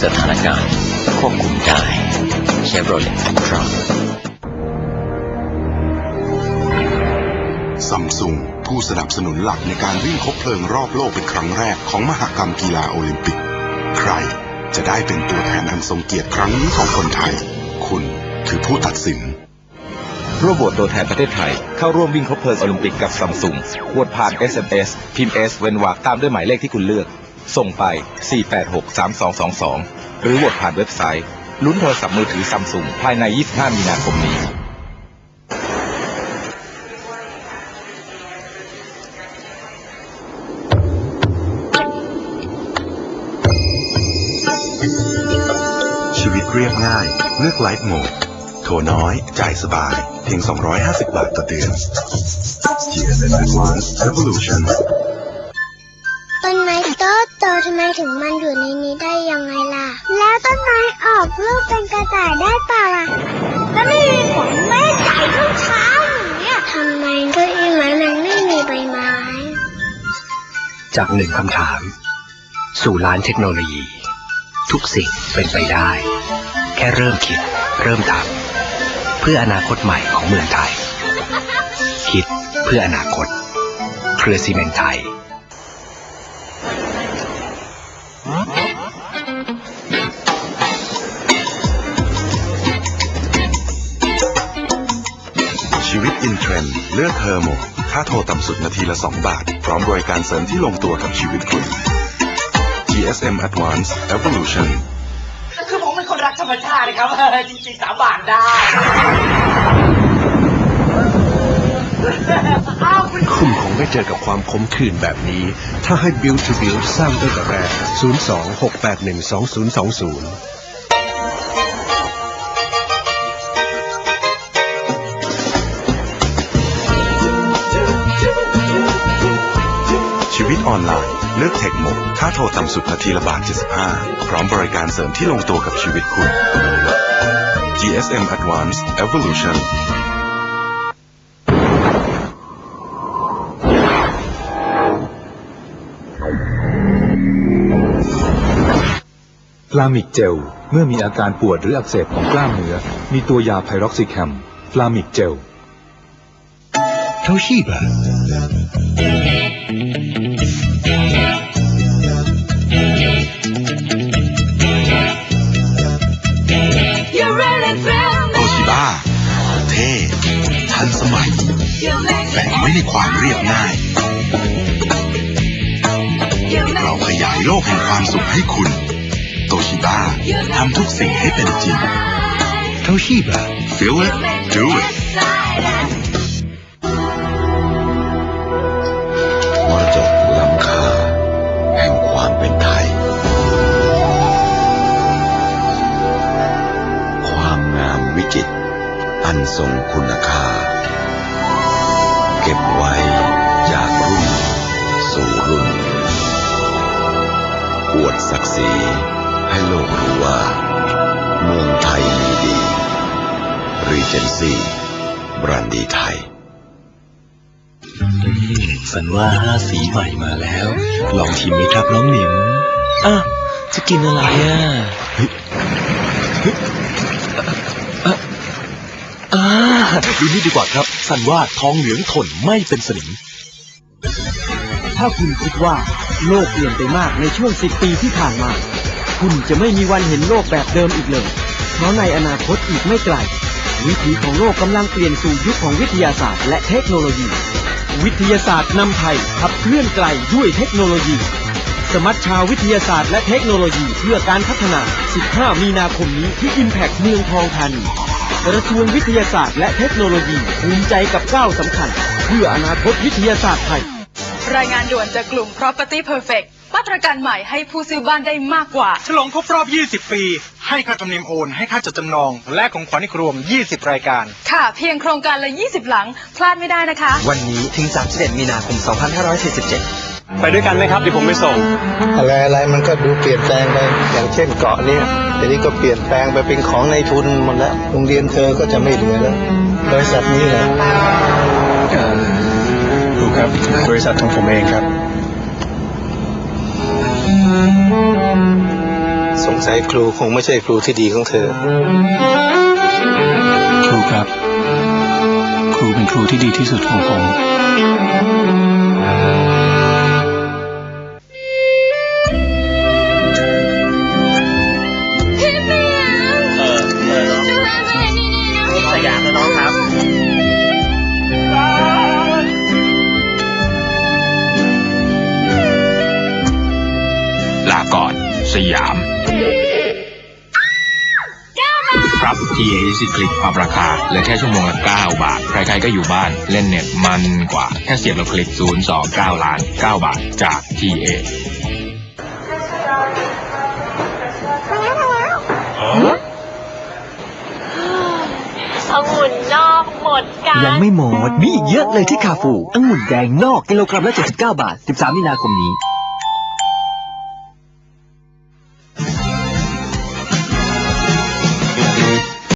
การควบคุมได้เชฟโรเลตทรอนซัมซุงผู้สนับสนุนหลักในการวิ่งคบเพลิงรอบโลกเป็นครั้งแรกของมหกรรมกีฬาโอลิมปิก ใครจะได้เป็นตัวแทนอันทรงเกียรติครั้งนี้ของคนไทย คุณคือผู้ตัดสินร่วมโหวตตัวแทนประเทศไทย เข้าร่วมวิ่งครบเพลิงโอลิมปิกกับซัมซุงโหวตผ่าน SMS พิมพ์ S เว้นวรรคตามด้วยหมายเลขที่คุณเลือก ส่งไป 4863222 หรือโหวตผ่านเว็บไซต์ ลุ้นโทรศัพท์มือถือซัมซุงภายใน 25 มีนาคมนี้ ชีวิตเรียบง่าย เลือกไลฟ์โหมด โทรน้อย จ่ายสบาย เพียง 250 บาทต่อเดือน GSM Advance Revolution ต้น ทำไมถึงมันอยู่ในนี้ได้ยังไงล่ะ แล้วต้นไม้ออกลูกเป็นกระต่ายได้เปล่าล่ะก็ไม่มีผลแม่ไก่ทุกเช้าอย่างเนี่ยทำไมเก้าอี้ไม้มันไม่มีใบไม้ จากหนึ่งคำถาม สู่ล้านเทคโนโลยี ทุกสิ่งเป็นไปได้ แค่เริ่มคิด เริ่มทำเพื่ออนาคตใหม่ของเมืองไทย คิดเพื่ออนาคต เครือซีเมนต์ไทย ชีวิตอินเทรนด์เลือกเทอร์โม ค่าโทรต่ำสุดนาทีละ 2 บาท พร้อมบริการเสริมที่ลงตัวกับชีวิตคุณ GSM Advance Evolution คือผมเป็นคนรักธรรมชาตินะครับ จริงๆสาบานได้อ้าวคุณคุณคงไม่เจอกับความคมขื่นแบบนี้ ถ้าให้ Build to Build สร้างตั้งแต่แรก 02-681-2020 วิตออนไลน์ เลือกเทคโมค่าโทรต่ำสุดนาทีละบาท 75 พร้อมบริการเสริมที่ลงตัวกับชีวิตคุณ GSM Advance Evolution ฟลามิกเจล เมื่อมีอาการปวดหรืออักเสบของกล้ามเนื้อ มีตัวยาไพร็อกซิแคมฟลามิกเจล Toshiba โตชิบ้าเท่ทันสมัยแฝงไว้ในความเรียบง่าย เราขยายโลกแห่งความสุขให้คุณ โตชิบ้าทำทุกสิ่งให้เป็นจริง Toshiba Feel it do it ทรงคุณค่า เก็บไว้จากรุ่นสู่รุ่น อวดศักดิ์ศรีให้โลกรู้ว่า เมืองไทยมีดีรีเจนซี่บรันดีไทยฝันว่าห้าสีใหม่มาแล้ว ลองชิมไหมครับน้องหนิมอะจะกินอะไรอะ อ่าดูนี่ดีกว่าครับ สันว่าทองเหลืองทนไม่เป็นสนิม ถ้าคุณคิดว่าโลกเปลี่ยนไปมากในช่วง 10 ปีที่ผ่านมา คุณจะไม่มีวันเห็นโลกแบบเดิมอีกเลย เพราะในอนาคตอีกไม่ไกล วิถีของโลกกำลังเปลี่ยนสู่ยุคของวิทยาศาสตร์และเทคโนโลยี วิทยาศาสตร์นำไทยขับเคลื่อนไกลด้วยเทคโนโลยี สมัชชาวิทยาศาสตร์และเทคโนโลยีเพื่อการพัฒนา 15 มีนาคมนี้ที่ Impact เมืองทองธานี กระทรวงวิทยาศาสตร์และเทคโนโลยีภูมิใจกับก้าวสำคัญ เพื่ออนาคตวิทยาศาสตร์ไทย รายงานด่วนจากกลุ่ม Property Perfect มาตรการใหม่ให้ผู้ซื้อบ้านได้มากกว่า ฉลองครบรอบ 20 ปี ให้ค่าธรรมเนียมโอน ให้ค่าจัดจำนอง และของขวัญอีกรวม 20 รายการ ค่ะ เพียงโครงการละ 20 หลัง พลาดไม่ได้นะคะ วันนี้ถึง 31 มีนาคม 2547 ไปด้วยกันไหมครับเดี๋ยวผมไปส่ง อะไรอะไรมันก็ดูเปลี่ยนแปลงไปอย่างเช่นเกาะเนี้ยทีนี้ก็เปลี่ยนแปลงไปเป็นของในทุนหมดแล้วโรงเรียนเธอก็จะไม่เหลือแล้วบริษัทนี้แหละดูครับบริษัทของผมเองครับ สงสัยครูคงไม่ใช่ครูที่ดีของเธอ ครูครับ ครูเป็นครูที่ดีที่สุดของผม สยาม ครับ TA Easy Click ปรับราคาเหลือแค่ชั่วโมงละ 9 บาท ใครๆก็อยู่บ้านเล่นเน็ตมันกว่า แค่เสียบแล้วคลิก 0 2 9 ล้าน 9 บาทจาก TA องุ่นนอกหมดกันยังไม่หมด มีอีกเยอะเลยที่คาฟูองุ่นแดงนอกกิโลกรัมละ79 บาท 13 มีนาคมนี้